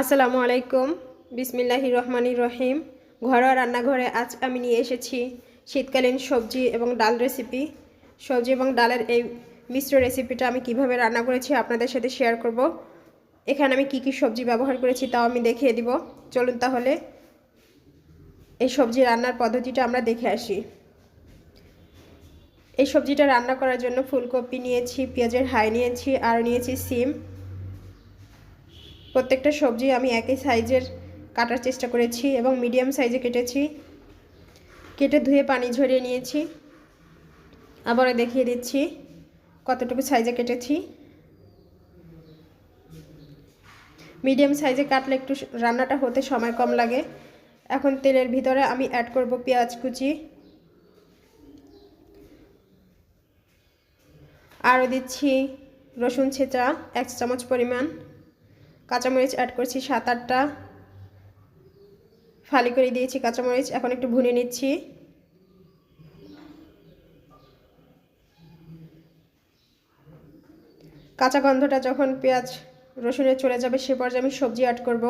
আসসালামু আলাইকুম। বিসমিল্লাহি রহমানির রহিম। ঘরোয়া রান্নাঘরে আজ আমি নিয়ে এসেছি শীতকালীন সবজি এবং ডাল রেসিপি। সবজি এবং ডালের এই মিশ্র রেসিপিটা আমি কীভাবে রান্না করেছি আপনাদের সাথে শেয়ার করব। এখানে আমি কি কি সবজি ব্যবহার করেছি তাও আমি দেখিয়ে দিব। চলুন তাহলে এই সবজি রান্নার পদ্ধতিটা আমরা দেখে আসি। এই সবজিটা রান্না করার জন্য ফুলকপি নিয়েছি, পেঁয়াজের হাই নিয়েছি, আর নিয়েছি সিম। প্রত্যেকটা সবজি আমি একই সাইজের কাটার চেষ্টা করেছি এবং মিডিয়াম সাইজে কেটেছি। কেটে ধুয়ে পানি ঝরিয়ে নিয়েছি। আবারও দেখিয়ে দিচ্ছি কতটুকু সাইজে কেটেছি। মিডিয়াম সাইজে কাটলে একটু রান্নাটা হতে সময় কম লাগে। এখন তেলের ভিতরে আমি অ্যাড করব পেঁয়াজ কুচি। আরও দিচ্ছি রসুন ছেঁচা, এক চামচ পরিমাণ। কাঁচামরিচ অ্যাড করছি, সাত, আটটা। ফালি করে দিয়েছি কাঁচামরিচ, এখন একটু ভুনে নিচ্ছি। কাঁচা গন্ধটা যখন পেঁয়াজ রসুনে চলে যাবে, সে পর্যায়ে আমি সবজি অ্যাড করব।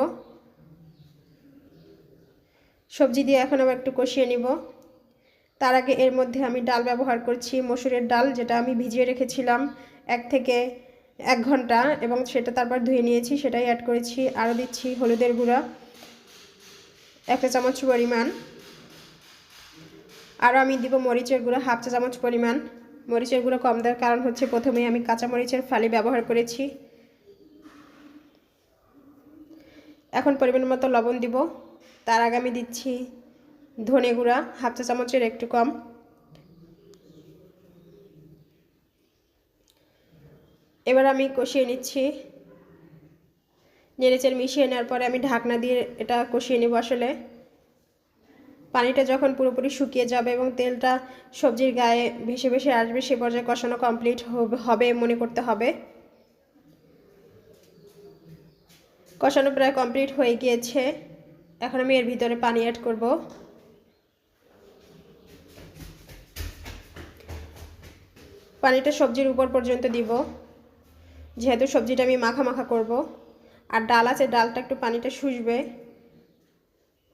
সবজি দিয়ে এখন আবার একটু কষিয়ে নিব। তার আগে এর মধ্যে আমি ডাল ব্যবহার করছি, মসুরের ডাল, যেটা আমি ভিজিয়ে রেখেছিলাম, এক থেকে এক ঘণ্টা এবং সেটা তারপর ধুয়ে নিয়েছি, সেটাই অ্যাড করেছি। আরও দিচ্ছি হলুদের গুঁড়া, একটা চামচ পরিমাণ। আরও আমি দিব মরিচের গুঁড়ো, হাফ চা চামচ পরিমাণ। মরিচের গুঁড়ো কম দেওয়ার কারণ হচ্ছে প্রথমেই আমি কাঁচা মরিচের ফালি ব্যবহার করেছি। এখন পরিমাণ মতো লবণ দিব। তার আগে আমি দিচ্ছি ধনে গুঁড়া, হাফ চা চামচের একটু কম। এবার আমি কষিয়ে নিচ্ছি। নেড়েচের মিশিয়ে নেওয়ার পরে আমি ঢাকনা দিয়ে এটা কষিয়ে নেব আসলে। পানিটা যখন পুরোপুরি শুকিয়ে যাবে এবং তেলটা সবজির গায়ে ভেসে ভেসে আসবে, সে পর্যায়ে কষানো কমপ্লিট হবে মনে করতে হবে। কষানো প্রায় কমপ্লিট হয়ে গিয়েছে। এখন আমি এর ভিতরে পানি অ্যাড করব। পানিটা সবজির উপর পর্যন্ত দিব। যেহেতু সবজিটা আমি মাখা মাখা করব। আর ডাল আছে, ডালটা একটু পানিটা শুষবে।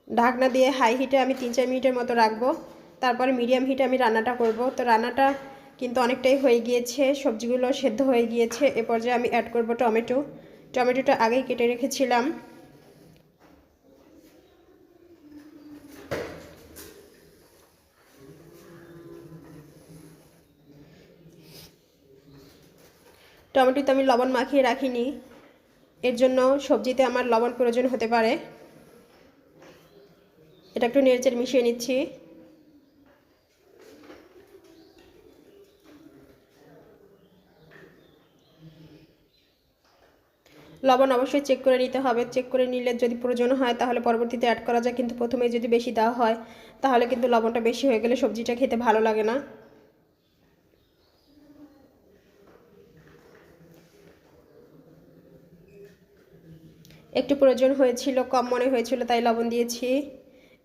ঢাকনা দিয়ে হাই হিটে আমি তিন চার মিনিটের মতো রাখব। তারপরে মিডিয়াম হিটে আমি রান্নাটা করব। তো রান্নাটা কিন্তু অনেকটাই হয়ে গিয়েছে, সবজিগুলো সেদ্ধ হয়ে গিয়েছে। এ পর্যায়ে আমি অ্যাড করব টমেটো। টমেটোটা আগেই কেটে রেখেছিলাম। টমেটোতে আমি লবণ মাখিয়ে রাখিনি। এর জন্য সবজিতে আমার লবণ প্রয়োজন হতে পারে। এটা একটু নেড়েচেড়ে মিশিয়ে নিচ্ছি। লবণ অবশ্যই চেক করে নিতে হবে। চেক করে নিলে যদি প্রয়োজন হয় তাহলে পরবর্তীতে অ্যাড করা যায়। কিন্তু প্রথমে যদি বেশি দেওয়া হয় তাহলে কিন্তু লবণটা বেশি হয়ে গেলে সবজিটা খেতে ভালো লাগে না। একটু প্রয়োজন হয়েছিল, কম মনে হয়েছিল, তাই লবণ দিয়েছি।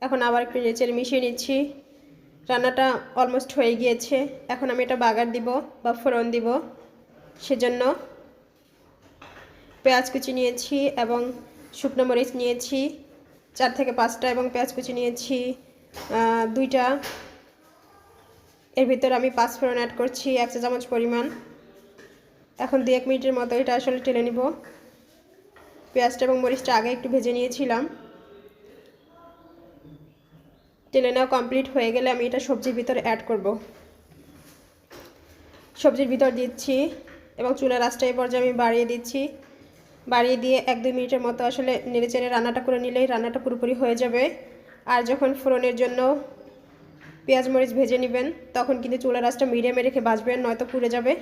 এখন আবার একটু নেচেড়ে মিশিয়ে নিচ্ছি। রান্নাটা অলমোস্ট হয়ে গিয়েছে। এখন আমি এটা বাগার দিব বা ফোড়ন দিব। সেজন্য পেঁয়াজ কুচি নিয়েছি এবং শুকনো মরিচ নিয়েছি। চার থেকে পাঁচটা এবং পেঁয়াজ কুচি নিয়েছি। দুইটা। এর ভিতরে আমি পাঁচ ফোড়ন অ্যাড করছি, এক চা চামচ পরিমাণ। এখন দু এক মিনিটের মতো এটা আসলে টেনে নিব। পেঁয়াজটা এবং মরিচটা আগে একটু ভেজে নিয়েছিলাম। তেলে নেওয়া কমপ্লিট হয়ে গেলে আমি এটা সবজির ভিতরে অ্যাড করব। সবজির ভিতর দিচ্ছি এবং চুলা আঁচটা এই পর্যায়ে আমি বাড়িয়ে দিচ্ছি। বাড়িয়ে দিয়ে এক দুই মিনিটের মতো আসলে নেড়ে চেড়ে রান্নাটা করে নিলেই রান্নাটা পুরোপুরি হয়ে যাবে। আর যখন ফোড়নের জন্য পেঁয়াজ, মরিচ ভেজে নেবেন, তখন কিন্তু চুলা আঁচটা মিডিয়ামে রেখে বাঁচবেন, নয়তো পুড়ে যাবে।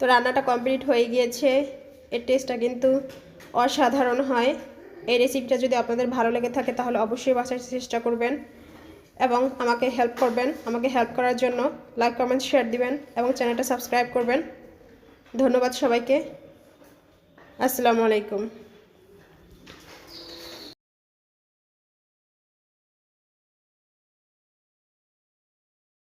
তো রান্নাটা কমপ্লিট হয়ে গিয়েছে। এর টেস্টটা কিন্তু অসাধারণ হয়। এই রেসিপিটা যদি আপনাদের ভালো লেগে থাকে, তাহলে অবশ্যই বাসার চেষ্টা করবেন এবং আমাকে হেল্প করবেন। আমাকে হেল্প করার জন্য লাইক কমেন্ট শেয়ার দিবেন এবং চ্যানেলটা সাবস্ক্রাইব করবেন। ধন্যবাদ সবাইকে। আসসালামু আলাইকুম।